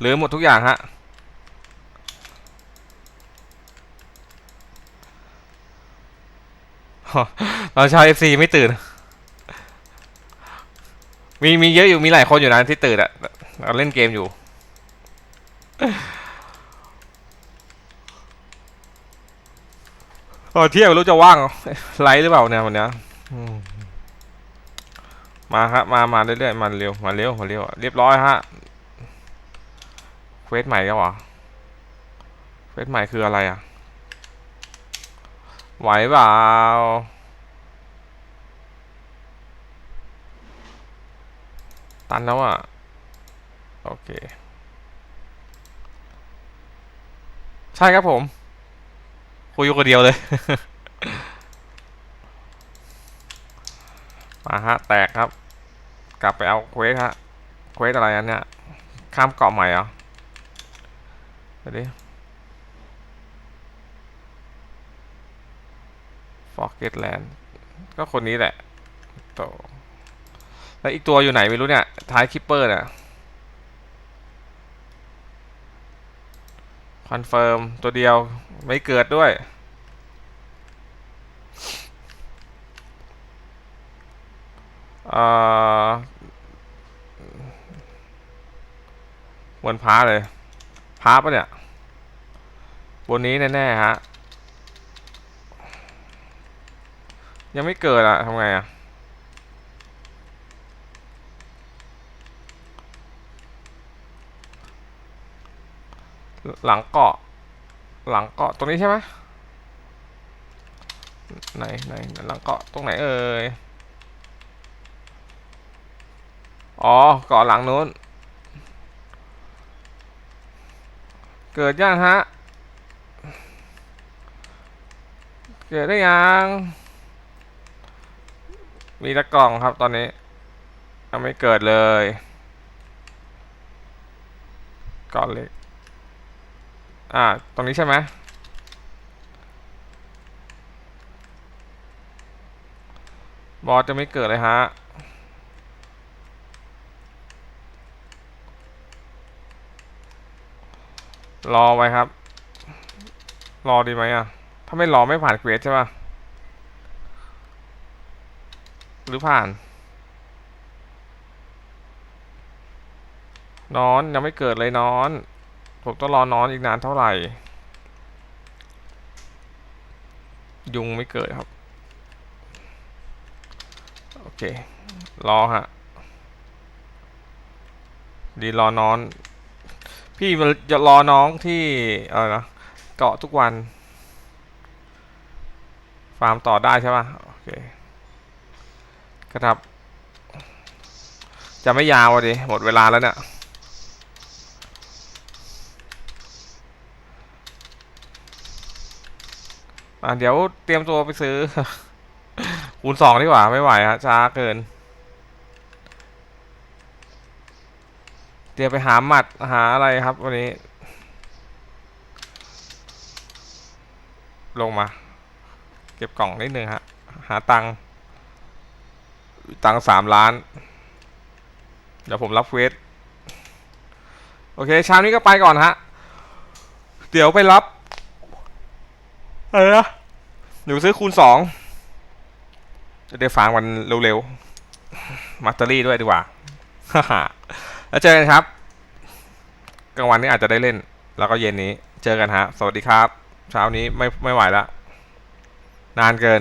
หรือหมดทุกอย่างฮะตอนเช้าเอฟซีไม่ตื่น มีมีเยอะอยู่มีหลายคนอยู่นะที่ตื่นอะเราเล่นเกมอยู่ตอนเที่ยงไม่รู้จะว่างไลฟ์หรือเปล่าเนี่ยวันเนี้ยมาครับมามาเรื่อยๆมาเร็วมาเร็วมาเร็วเรียบร้อยฮะ ควสใหม่ก็วะเควสใหม่คืออะไรอะไหวเปล่าตันแล้วอะโอเค ใช่ครับผม คุยอยู่คนเดียวเลย มาฮะ แตกครับ กลับไปเอาเควสฮะ เควสอะไรอันเนี้ย ข้ามเกาะใหม่เหรอ ไปดิ Forget Land ก็คนนี้แหละโตแล้วอีกตัวอยู่ไหนไม่รู้เนี่ย ท้ายคิปเปอร์เนี่ยคอนเฟิร์มตัวเดียวไม่เกิดด้วยเออเหมือนพ้าเลย พ้าปะเนี่ย บนนี้แน่ๆฮะ ยังไม่เกิดอะทำไงอะหลังเกาะ หลังเกาะตรงนี้ใช่ไหมไหนไหนหลังเกาะตรงไหนเอ่ย อ๋อเกาะหลังนู้น เกิดยังฮะ เกิดได้ยัง มีตะกล่องครับตอนนี้ยังไม่เกิดเลยก่อนเล็ก อ่า ตรงนี้ใช่ไหมบอสจะไม่เกิดเลยฮะ รอไว้ครับ รอดีไหมอะ ถ้าไม่รอไม่ผ่านเควสใช่ป่ะ หรือผ่าน นอนยังไม่เกิดเลยนอน ผมต้องรอนอนอีกนานเท่าไหร่ ยุงไม่เกิดครับ โอเค รอฮะ ดีรอนอน พี่จะรอน้องที่อะไรนะเกาะทุกวัน ฟาร์มต่อได้ใช่ปะโอเคครับ จะไม่ยาวดิหมดเวลาแล้วเนี่ยอะเดี๋ยวเตรียมตัวไปซื้อคูณสองดีกว่าไม่ไหวฮะช้าเกิน เดี๋ยวไปหาหมัดหาอะไรครับวันนี้ ลงมา เก็บกล่องนิดนึงฮะ หาตังตังสามล้าน เดี๋ยวผมรับเควสโอเคเช้านี้ก็ไปก่อนฮะ เดี๋ยวไปรับอะไรนะเดี๋ยวซื้อคูณสองจะได้ฟังวันเร็วๆ มัตเตอรี่ด้วยดีกว่า แล้วเจอกันครับกลางวันนี้อาจจะได้เล่น แล้วก็เย็นนี้ เจอกันฮะ สวัสดีครับ เช้านี้ไม่ไม่ไหวแล้วนานเกิน